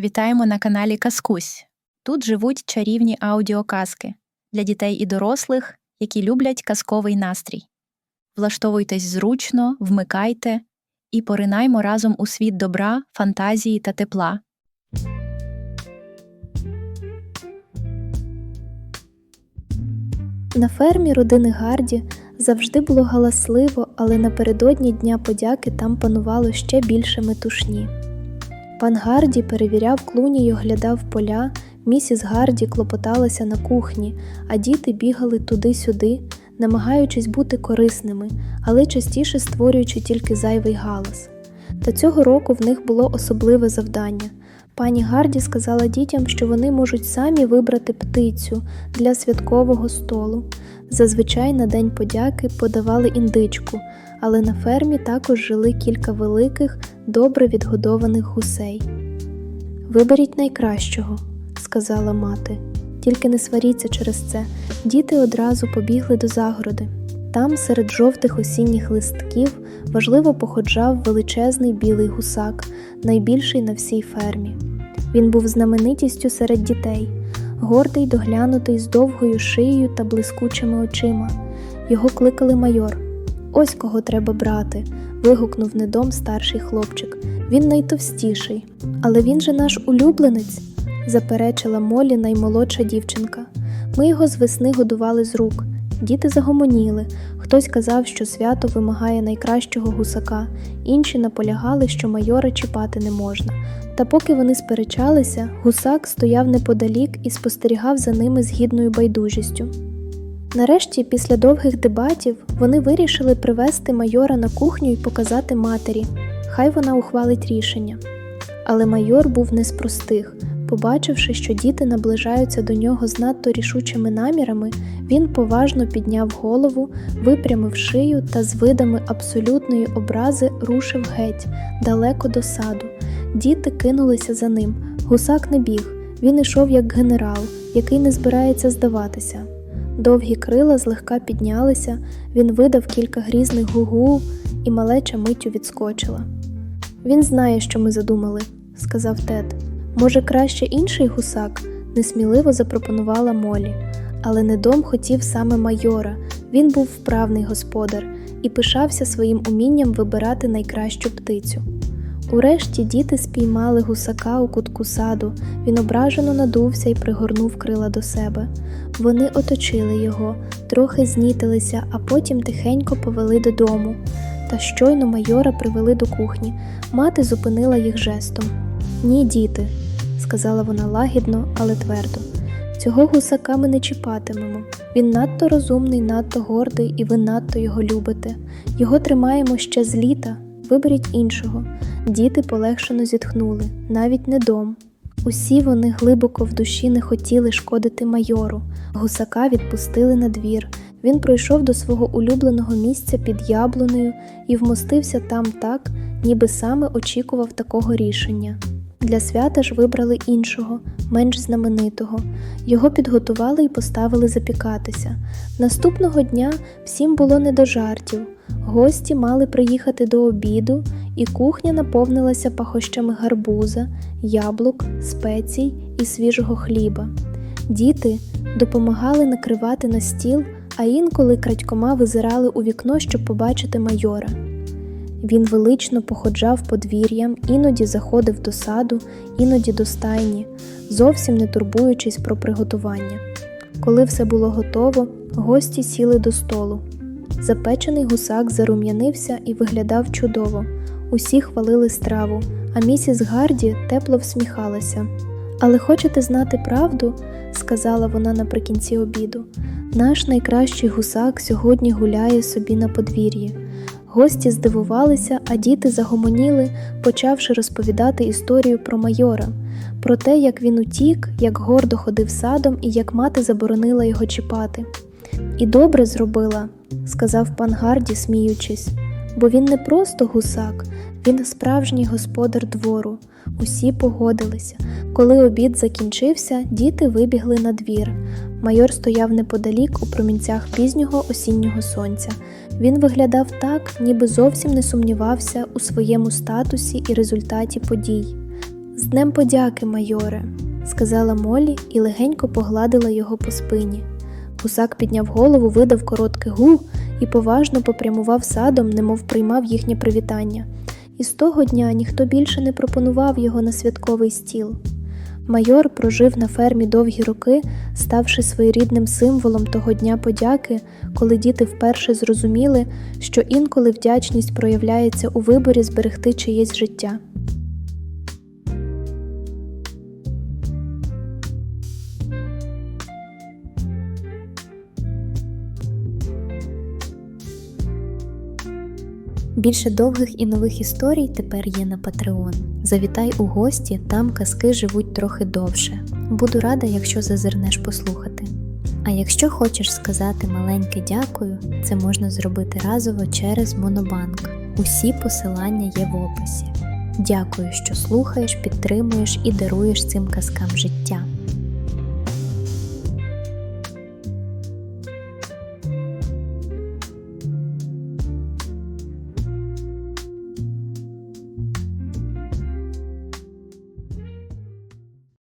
Вітаємо на каналі Казкусь. Тут живуть чарівні аудіоказки для дітей і дорослих, які люблять казковий настрій. Влаштовуйтесь зручно, вмикайте і поринаймо разом у світ добра, фантазії та тепла. На фермі родини Гарді завжди було галасливо, але напередодні Дня подяки там панувало ще більше метушні. Пан Гарді перевіряв клуні й оглядав поля, місіс Гарді клопоталася на кухні, а діти бігали туди-сюди, намагаючись бути корисними, але частіше створюючи тільки зайвий галас. Та цього року в них було особливе завдання. Пані Гарді сказала дітям, що вони можуть самі вибрати птицю для святкового столу. Зазвичай на День подяки подавали індичку, але на фермі також жили кілька великих, добре відгодованих гусей. Виберіть найкращого, сказала мати. Тільки не сваріться через це. Діти одразу побігли до загороди. Там, серед жовтих осінніх листків, важливо походжав величезний білий гусак, найбільший на всій фермі. Він був знаменитістю серед дітей, гордий, доглянутий з довгою шиєю та блискучими очима. Його кликали майор. Ось кого треба брати. вигукнув недом старший хлопчик. Він найтовстіший. Але він же наш улюбленець, заперечила Молі наймолодша дівчинка. Ми його з весни годували з рук. Діти загомоніли. Хтось казав, що свято вимагає найкращого гусака, інші наполягали, що майора чіпати не можна. Та поки вони сперечалися, гусак стояв неподалік і спостерігав за ними з гідною байдужістю. Нарешті, після довгих дебатів, вони вирішили привезти майора на кухню і показати матері. Хай вона ухвалить рішення. Але майор був не з простих. Побачивши, що діти наближаються до нього з надто рішучими намірами, він поважно підняв голову, випрямив шию та з видами абсолютної образи рушив геть, далеко до саду. Діти кинулися за ним. Гусак не біг, він ішов як генерал, який не збирається здаватися. Довгі крила злегка піднялися, він видав кілька грізних гугу, і малеча миттю відскочила. Він знає, що ми задумали, сказав Тед. Може, краще інший гусак? несміливо запропонувала Молі. Але недом хотів саме майора. Він був вправний господар і пишався своїм умінням вибирати найкращу птицю. Урешті діти спіймали гусака у кутку саду, він ображено надувся і пригорнув крила до себе. Вони оточили його, трохи знітилися, а потім тихенько повели додому. Та щойно майора привели до кухні. Мати зупинила їх жестом. Ні, діти, сказала вона лагідно, але твердо. Цього гусака ми не чіпатимемо. Він надто розумний, надто гордий, і ви надто його любите. Його тримаємо ще з літа. Виберіть іншого. Діти полегшено зітхнули, навіть не дом. Усі вони глибоко в душі не хотіли шкодити майору. Гусака відпустили на двір. Він пройшов до свого улюбленого місця під яблунею і вмостився там так, ніби саме очікував такого рішення. Для свята ж вибрали іншого, менш знаменитого. Його підготували і поставили запікатися. Наступного дня всім було не до жартів. Гості мали приїхати до обіду, і кухня наповнилася пахощами гарбуза, яблук, спецій і свіжого хліба. Діти допомагали накривати на стіл, а інколи крадькома визирали у вікно, щоб побачити майора. Він велично походжав подвір'ям, іноді заходив до саду, іноді до стайні, зовсім не турбуючись про приготування. Коли все було готово, гості сіли до столу. Запечений гусак зарум'янився і виглядав чудово. Усі хвалили страву, а місіс Гарді тепло всміхалася. Але хочете знати правду? сказала вона наприкінці обіду. Наш найкращий гусак сьогодні гуляє собі на подвір'ї. Гості здивувалися, а діти загомоніли, почавши розповідати історію про майора, про те, як він утік, як гордо ходив садом і як мати заборонила його чіпати. І добре зробила, сказав пан Гарді, сміючись, бо він не просто гусак, він справжній господар двору. Усі погодилися. Коли обід закінчився, діти вибігли на двір. Майор стояв неподалік у промінцях пізнього осіннього сонця. Він виглядав так, ніби зовсім не сумнівався у своєму статусі і результаті подій. З Днем подяки, майоре, сказала Молі і легенько погладила його по спині. Гусак підняв голову, видав коротке гу і поважно попрямував садом, немов приймав їхнє привітання. І з того дня ніхто більше не пропонував його на святковий стіл. Майор прожив на фермі довгі роки, ставши своєрідним символом того дня подяки, коли діти вперше зрозуміли, що інколи вдячність проявляється у виборі зберегти чиєсь життя. Більше довгих і нових історій тепер є на Patreon. Завітай у гості, там казки живуть трохи довше. Буду рада, якщо зазирнеш послухати. А якщо хочеш сказати маленьке дякую, це можна зробити разово через Монобанк. Усі посилання є в описі. Дякую, що слухаєш, підтримуєш і даруєш цим казкам життя.